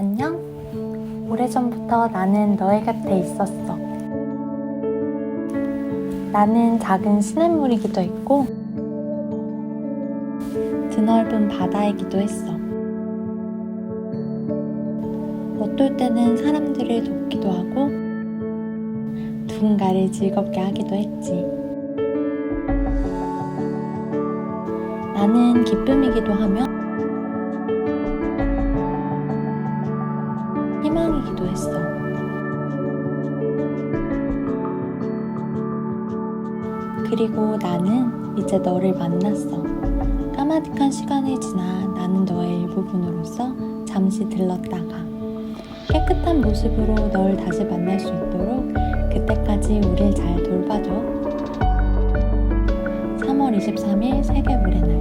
안녕? 오래전부터 나는 너의 곁에 있었어. 나는 작은 시냇물이기도 했고, 드넓은 바다이기도 했어. 어떨 때는 사람들을 돕기도 하고, 누군가를 즐겁게 하기도 했지. 나는 기쁨이기도 하며, 희망이기도 했어. 그리고 나는 이제 너를 만났어. 까마득한 시간이 지나 나는 너의 일부분으로서 잠시 들렀다가 깨끗한 모습으로 널 다시 만날 수 있도록 그때까지 우릴 잘 돌봐줘. 3월 23일 세계 물의 날.